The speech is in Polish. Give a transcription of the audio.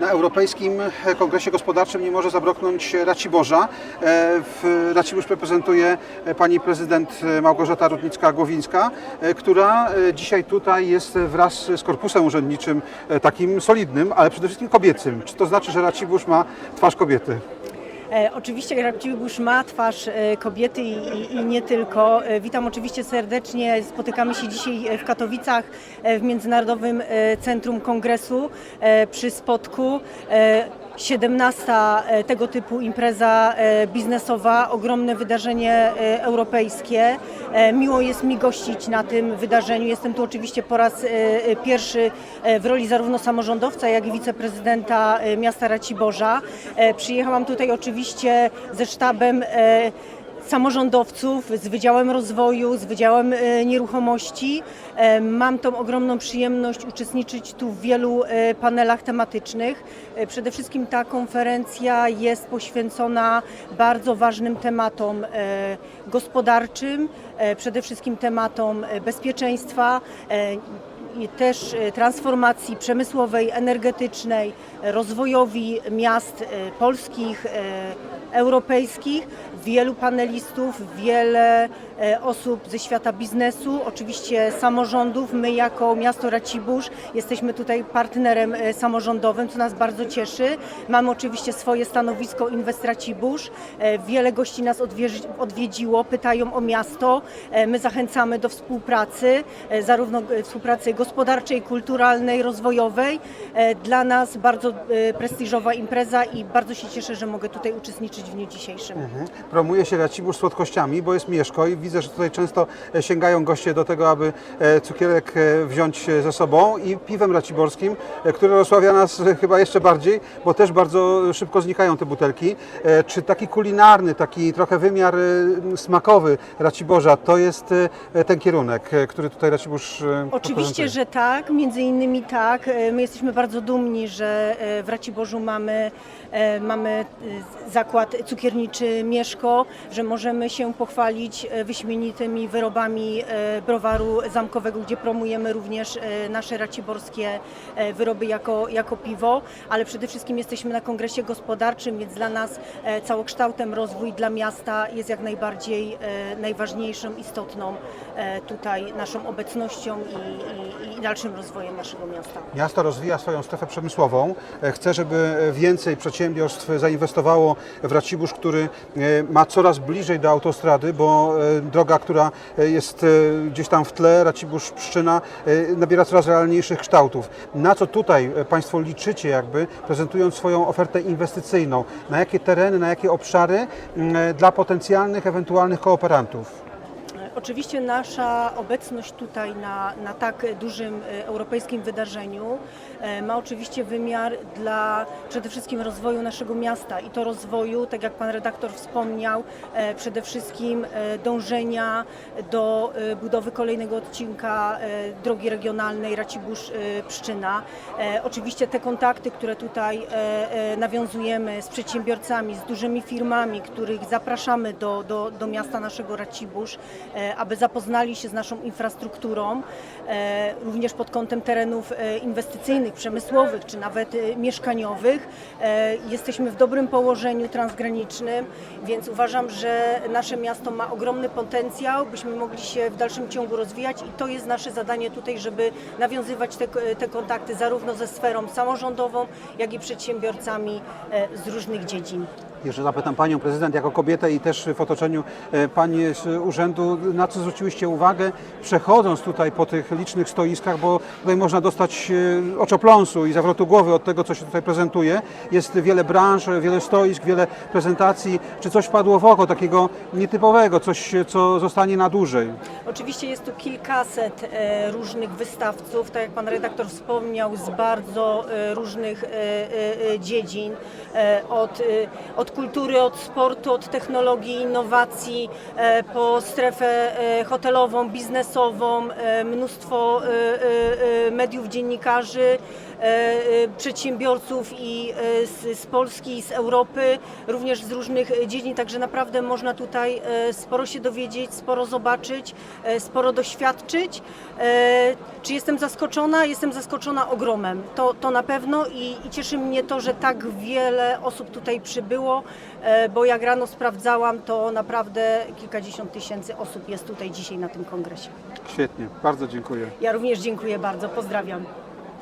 na Europejskim Kongresie Gospodarczym nie może zabraknąć Raciborza. E, W reprezentuje pani prezydent Małgorzata Rudnicka-Głowińska, e, która e, dzisiaj tutaj jest wraz z korpusem urzędniczym takim solidnym, ale przede wszystkim kobiecym. Czy to znaczy, że Racibórz ma twarz kobiety? E, Oczywiście Raciborz ma twarz e, kobiety i, i, nie tylko. E, Witam oczywiście serdecznie. Spotykamy się dzisiaj w Katowicach w Międzynarodowym Centrum Kongresu przy Spotku. E, 17 e, tego typu impreza e, biznesowa, ogromne wydarzenie e, europejskie. Miło jest mi gościć na tym wydarzeniu. Jestem tu oczywiście po raz pierwszy w roli zarówno samorządowca, jak i wiceprezydenta miasta Raciborza. Przyjechałam tutaj oczywiście ze sztabem samorządowców, z Wydziałem Rozwoju, z Wydziałem e, Nieruchomości. E, Mam tą ogromną przyjemność uczestniczyć tu w wielu e, panelach tematycznych. Przede wszystkim ta konferencja jest poświęcona bardzo ważnym tematom gospodarczym, przede wszystkim tematom bezpieczeństwa, też transformacji przemysłowej, energetycznej, rozwojowi miast polskich, europejskich. Wielu panelistów, wiele e, osób ze świata biznesu, oczywiście samorządów. My jako miasto Racibórz jesteśmy tutaj partnerem e, samorządowym, co nas bardzo cieszy. Mamy oczywiście swoje stanowisko Inwest Racibórz. E, Wiele gości nas odwiedzi- odwiedziło, pytają o miasto. My zachęcamy do współpracy, zarówno współpracy gospodarczej, kulturalnej, rozwojowej. Dla nas bardzo prestiżowa impreza i bardzo się cieszę, że mogę tutaj uczestniczyć w dniu dzisiejszym. Promuje się Racibórz słodkościami, bo jest Mieszko i widzę, że tutaj często e, sięgają goście do tego, aby e, cukierek e, wziąć ze sobą i piwem raciborskim, które rozsławia nas chyba jeszcze bardziej, bo też bardzo szybko znikają te butelki. Czy taki kulinarny, taki trochę wymiar smakowy Raciborza, to jest ten kierunek, który tutaj Racibórz Oczywiście, że tak, między innymi tak. My jesteśmy bardzo dumni, że w Raciborzu mamy, mamy zakład cukierniczy Mieszko, że możemy się pochwalić e, wyśmienitymi wyrobami e, browaru zamkowego, gdzie promujemy również e, nasze raciborskie wyroby jako, jako piwo, ale przede wszystkim jesteśmy na kongresie gospodarczym, więc dla nas całokształtem rozwój dla miasta jest jak najbardziej najważniejszą, istotną tutaj naszą obecnością i, i, i dalszym rozwojem naszego miasta. Miasto rozwija swoją strefę przemysłową. Chce, żeby więcej przedsiębiorstw zainwestowało w Racibórz, który e, ma coraz bliżej do autostrady, bo e, droga, która e, jest gdzieś tam w tle, Racibórz-Pszczyna, e, nabiera coraz realniejszych kształtów. Na co tutaj Państwo liczycie, jakby prezentując swoją ofertę inwestycyjną? Na jakie tereny, na jakie obszary dla potencjalnych, ewentualnych kooperantów? Oczywiście nasza obecność tutaj na, na tak dużym e, europejskim wydarzeniu e, ma oczywiście wymiar dla przede wszystkim rozwoju naszego miasta i to rozwoju, tak jak pan redaktor wspomniał, e, przede wszystkim dążenia do budowy kolejnego odcinka drogi regionalnej Racibórz-Pszczyna. Oczywiście te kontakty, które tutaj nawiązujemy z przedsiębiorcami, z dużymi firmami, których zapraszamy do, do, do miasta naszego Racibórz, aby zapoznali się z naszą infrastrukturą, e, również pod kątem terenów e, inwestycyjnych, przemysłowych czy nawet e, mieszkaniowych. E, Jesteśmy w dobrym położeniu transgranicznym, więc uważam, że nasze miasto ma ogromny potencjał, byśmy mogli się w dalszym ciągu rozwijać i to jest nasze zadanie tutaj, żeby nawiązywać te, te kontakty zarówno ze sferą samorządową, jak i przedsiębiorcami e, z różnych dziedzin. Jeszcze zapytam Panią Prezydent jako kobietę i też w otoczeniu e, Pani z urzędu, na co zwróciłyście uwagę, przechodząc tutaj po tych licznych stoiskach, bo tutaj można dostać e, oczopląsu i zawrotu głowy od tego, co się tutaj prezentuje. Jest wiele branż, wiele stoisk, wiele prezentacji. Czy coś wpadło w oko takiego nietypowego, coś, co zostanie na dłużej? Oczywiście jest tu kilkaset e, różnych wystawców, tak jak pan redaktor wspomniał, z bardzo różnych dziedzin, od, od kultury, od sportu, od technologii, innowacji, e, po strefę e, hotelową, biznesową, e, mnóstwo mediów, dziennikarzy, przedsiębiorców i e, z, z Polski, i z Europy, również z różnych e, dziedzin, także naprawdę można tutaj e, sporo się dowiedzieć, sporo zobaczyć, e, sporo doświadczyć. E, Czy jestem zaskoczona? Jestem zaskoczona ogromem, to, to na pewno i, i cieszy mnie to, że tak wiele osób tutaj przybyło, e, bo jak rano sprawdzałam, to naprawdę kilkadziesiąt tysięcy osób jest tutaj dzisiaj na tym kongresie. Świetnie, bardzo dziękuję. Ja również dziękuję bardzo, pozdrawiam.